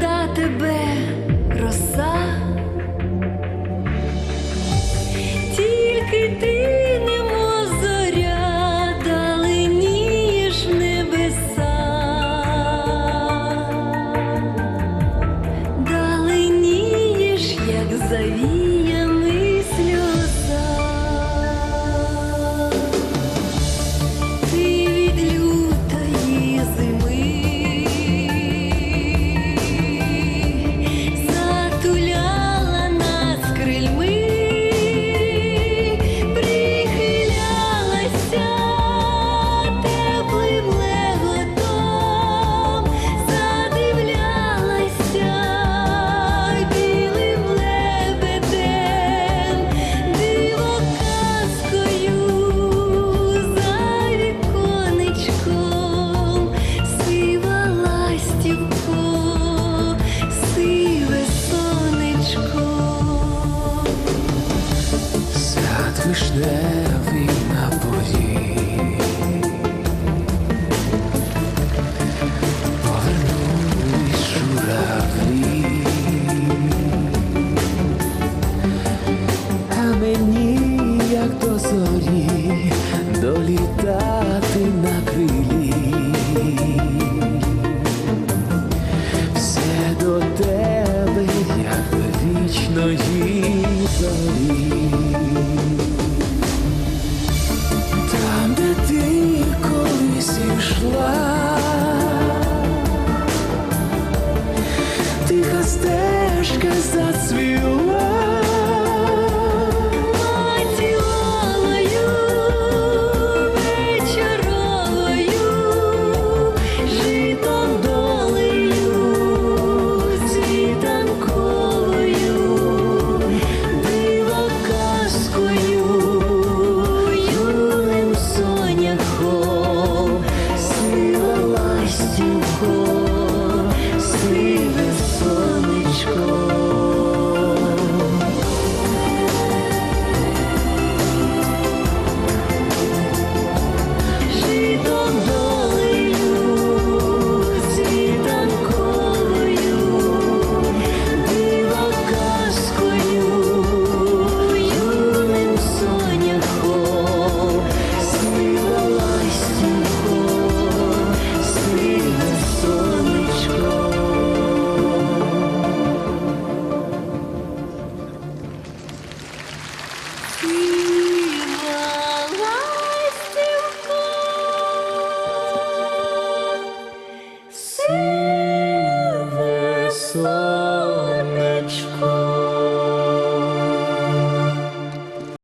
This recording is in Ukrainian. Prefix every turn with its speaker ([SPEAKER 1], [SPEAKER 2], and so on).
[SPEAKER 1] жда тебе
[SPEAKER 2] роса. Вишневий на йшла, тиха стежка зацвіла. солнышко.